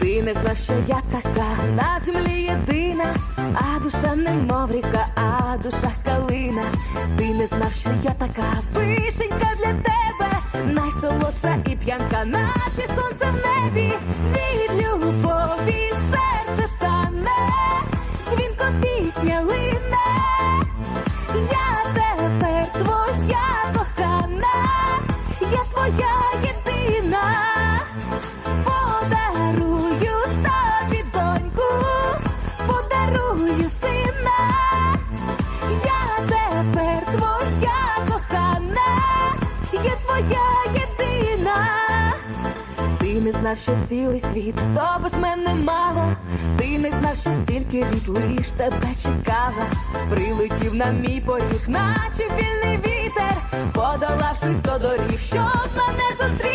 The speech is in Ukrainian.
Ти не знав, що я така. На землі єдина, а душа немов ріка, а душа калина. Ти не знав, що я така. Вишенька для тебе, найсолодша і п'янка, наче сонце в небі, від любові серце тане, дзвінко пісня лине. Я тепер твоя кохана, я твоя єдина. Твоя кохана, є твоя єдина. Ти не знав, що цілий світ то без мене мало. Ти не знав, що стільки літ лиш тебе чекала. Прилетів на мій поріг, наче вільний вітер, подолавшись до доріг, щоб мене зустріти